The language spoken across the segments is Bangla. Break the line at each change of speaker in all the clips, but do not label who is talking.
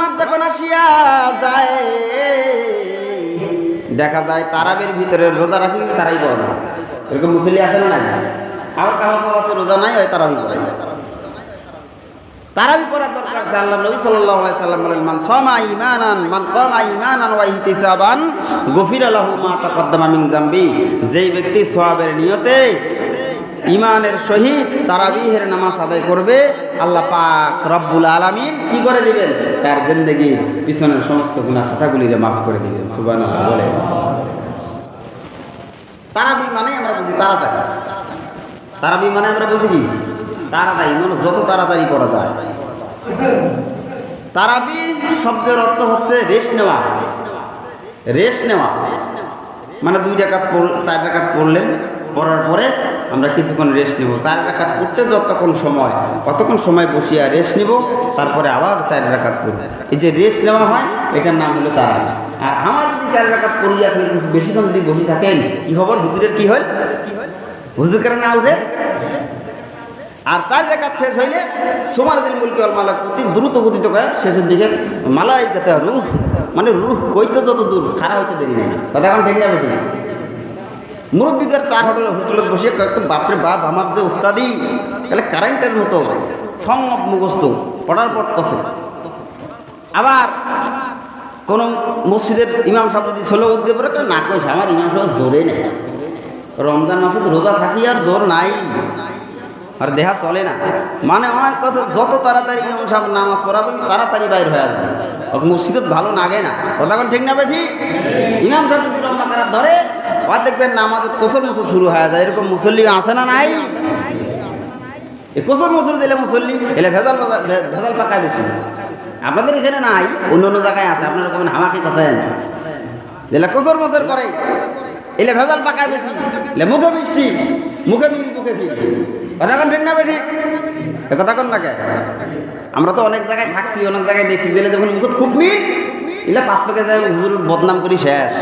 মাস যখন আসিয়া যায়, দেখা যায় তারাবের ভিতরে রোজা রাখি, তারাই পড়ে এরকম মুসলি আছে না নাই? কাহা কাহা আছে রোজা নাই, হয় তারাবি পড়ে তারাবি পড়ার দরকার আছে। আল্লাহ নবী সাল্লাল্লাহু আলাইহি সাল্লাম বলেন, মান সামা ঈমানান, মান কামা ঈমানান ওয়া ইহতিসাবান, গফিরা লাহু মা মিন জামবি। যেই ব্যক্তি সওয়াবের নিয়তে ইমানের সহিত তারাবিহের নামাজ আদায় করবে, আল্লাহ পাক রব্বুল আলামিন কি করে দিবেন? তার জিন্দগির পিছনের সমস্ত গুনাহ খাতাগুলিরে মাফ করে দিবেন, সুবহানাল্লাহ বলে। তারাবি মানে আমরা বুঝি তাড়াতাড়ি। তারাবি মানে আমরা বুঝি কি? তাড়াতাড়ি মানে যত তাড়াতাড়ি করা যায়। তারাবি শব্দের অর্থ হচ্ছে রেশ নেওয়া। রেশ নেওয়া। মানে দুই পড় চার রাকাত পড়লেন, পড়ার পরে আমরা কিছুক্ষণ রেস্ট নেব। চার রাকাত পড়তে যতক্ষণ সময় কতক্ষণ সময় বসিয়া রেস্ট নেব, তারপরে আবার চার রাকাত পড়ব। এই যে রেস্ট নেওয়া হয়, এটার নাম হলো তারাবি আর আমার যদি চার রাকাত পড়িয়া আপনি বেশিক্ষণ যদি বসে থাকেন, কি খবর? হুজুরের কি হয় হুজুর কেন না উঠে? আর চার রেখাত শেষ হইলে সোমার দিন মুলকি অল মালা অতি দ্রুত গতিতে কয়ে শেষের দিকে মালাই কেতে রুহ মানে রুহ কইতে যত দূর খারাপ হইতে দেরি নেই। কথা এখন ঠিক যাবে মুরব্বিকার চার হোটেল হোস্টেলত বসে কয়েকটা বাপরে বাপ, আমার যে উস্তাদি, তাহলে কারেন্টের মতো সংমত মুখস্থ, পড়ার পট কষে। আবার কোন মসজিদের ইমাম সাহেব যদি ষোলো উদ্যোগ পড়ে না কইছে আমার ইমাম সাহেব জোরে নেই। রমজান মাসে রোজা থাকি আর জোর নাই। আর দেহা চলে না। মানে আমার কাছে যত তাড়াতাড়ি ইমাম সাহেব নামাজ পড়াবে তাড়াতাড়ি বাইর হয়ে আসবে। মসজিদত ভালো লাগে না। কথা কোন ঠিক না বেঠি? ইমাম সাহেব যদি লম্বা করার ধরে, আবার দেখবেন নামাজত কোসর মুসুর শুরু হয়ে যায়। এরকম মুসল্লি আছে না নাই? এই কোসর মুসুর দিলে মুসল্লি, এলে ভেজাল ভেজাল পাকায় বেশি। আপনাদের এখানে নাই, অন্য অন্য জায়গায় আছে। আপনারা যেমন হামাকে কথায় না এলে কোসর মোসর করে, এলে ভেজাল পাকায় বেশি। এলে মুখে মিষ্টি মুখে মিষ্টি, মুখে কি কথা কোন ঠিক না বে ঠিক কথা কোন লাগে আমরা তো অনেক জায়গায় থাকছি, অনেক জায়গায় দেখছি গেলে যখন মুখত খুব মিল এলে পাঁচ পাকে যায় হুজুর বদনাম করি শেষ।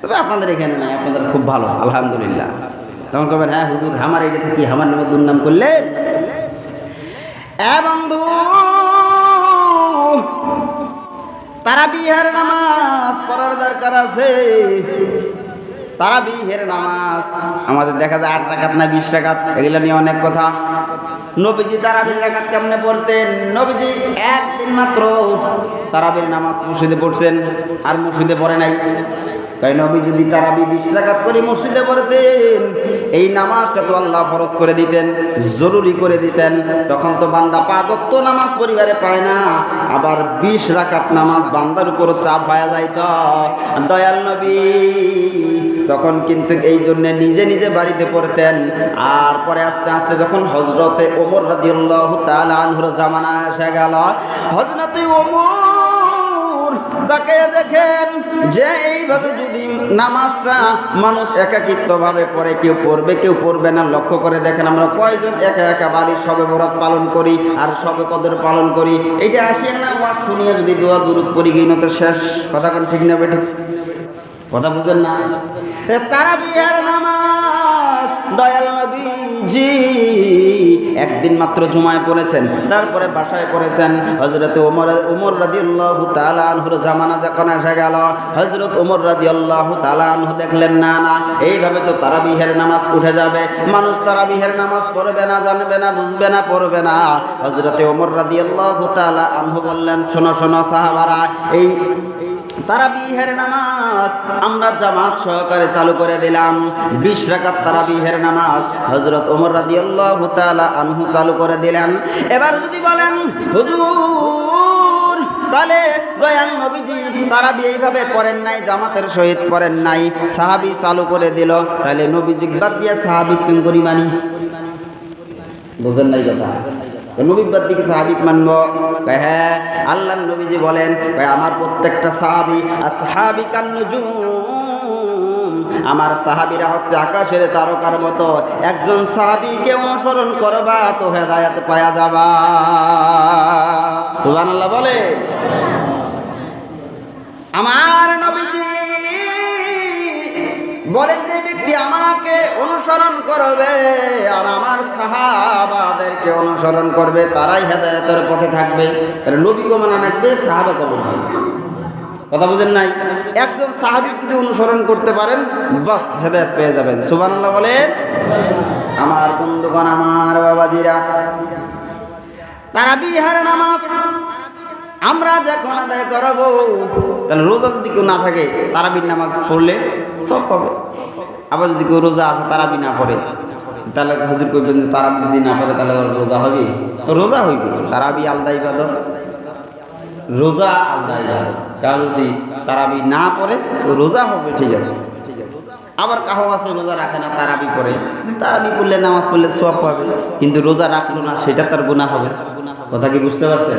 তবে আপনাদের এখানে নাই, আপনাদের খুব ভালো, আলহামদুলিল্লাহ। তখন কবেন হ্যাঁ হুজুর, আমার এটা থাকি, আমার নামে দুর্নাম করলেন বন্ধু, তারা বিহার নামাজ পড়ার দরকার আছে। তারা বিহের নামাজ। আমাদের দেখা যায় আট রাখাত না বিশ রাখাত এগুলো নিয়ে অনেক কথা। নবীজি তারাবির রাখাত কেমনে পড়তেন? নবীজি একদিন মাত্র তারাবির নামাজ মসজিদে পড়ছেন, আর মসজিদে পড়ে নাই। তাই নবী যদি তারাবি বিশ রাকাত করে মসজিদে পড়তেন, এই নামাজটা তো আল্লাহ ফরজ করে দিতেন, জরুরি করে দিতেন। তখন তো বান্দা পাঁচ অক্ত নামাজ পরিবারে পায় না, আবার বিশ রাকাত নামাজ বান্দার উপর চাপ হয়ে যাইত দয়াল নবী, তখন কিন্তু এই জন্য নিজে নিজে বাড়িতে পড়তেন। আর পরে আস্তে আস্তে যখন হজরতে ওমর রাদিয়াল্লাহ তাআলা আনহুর জামানা এসে গেল হজরতে ওমর তাকে দেখেন যে এইভাবে যদি নামাজটা মানুষ একাকিত্বভাবে পড়ে, কেউ পড়বে কেউ পড়বে না, লক্ষ্য করে দেখেন আমরা কয়জন একা একা বাড়ির সবে বরাত পালন করি আর সবে কদর পালন করি। এইটা আসিয়া না, ওয়াজ শুনিয়ে যদি দোয়া দূরত পড়ি গিয়ে তো শেষ। কথা কোন ঠিক না বেঠিক? কথা বুঝেন না? তারা বিহার নামাজ, দয়াল নবীজি। একদিন মাত্র জুমায় পড়েছেন, তারপরে বাসায় পড়েছেন। হজরত ওমর উমর রাদি আল্লাহ তালানহুর জামানা যখন এসে গেল হজরত উমর রাদি আল্লাহ তালানহু দেখলেন, না না, এইভাবে তো তারা বিহের নামাজ উঠে যাবে। মানুষ তারা বিহের নামাজ পড়বে না, জানবে না, বুঝবে না, পড়বে না। হজরতে ওমর রাদি আল্লাহ তালা আনহু বললেন, শোনো শোনো সাহাবারা, এই তারা বিহের নামাজ আমরা জামাত সহকারে চালু করে দিলাম। বিশ রাকাত তারা বিহের নামাজ হজরত ওমর রাজি আল্লাহ আনহু চালু করে দিলেন। এবার যদি বলেন, হুজুর, তাহলে দয়াল নবীজি তারা এইভাবে পড়েন নাই, জামাতের সহিত পড়েন নাই, সাহাবি চালু করে দিল। তাহলে নবীজি বাদ দিয়ে সাহাবি কিং করি মানি বুঝেন নাই কথা? নবীবাদ দিকে সাহাবিক মানব হ্যাঁ আল্লাহ নবীজি বলেন, কয়, আমার প্রত্যেকটা সাহাবি আর নজুম, আমার সাহাবিরা হচ্ছে আকাশের তারকার মতো। একজন সাহাবিকে অনুসরণ করবা, তো হেদায়াত পায়া যাবা। সুবহানাল্লাহ বলে। আমার নবীজি বলেন যে, ব্যক্তি আমাকে অনুসরণ করবে আর আমার সাহাবাদেরকে অনুসরণ করবে, তারাই হেদায়তের পথে থাকবে। তাহলে নবীকে মানা রাখবে সাহাবা কবর কথা বুঝেন নাই? একজন সাহাবি যদি অনুসরণ করতে পারেন, বাস, হেদায়ত পেয়ে যাবেন। সুবহানাল্লাহ বলেন, আমার বন্ধুগণ, আমার বাবাজিরা, তারা বিহার নামাজ, আমরা যখন আদায় করাবো, তাহলে রোজা যদি কেউ না থাকে, তারাবির নামাজ পড়লে সব পাবে। আবার যদি কেউ রোজা আছে, তারাবি না পড়ে। তাহলে হুজুর করবেন যে তারাবি যদি না পড়ে, তাহলে রোজা হবে? তো রোজা হইবে। তারাবি আলাদা ইবাদত। রোজা আলাদা ইবাদত। কারণ যদি তারাবি না পড়ে রোজা হবে, ঠিক আছে। আবার কাহো আছে, রোজা রাখে না, তারাবি পড়ে। তারাবি পড়লে, নামাজ পড়লে সব পাবে। কিন্তু রোজা রাখল না, সেটা তার গুণা হবে। কথা কি বুঝতে পারছেন?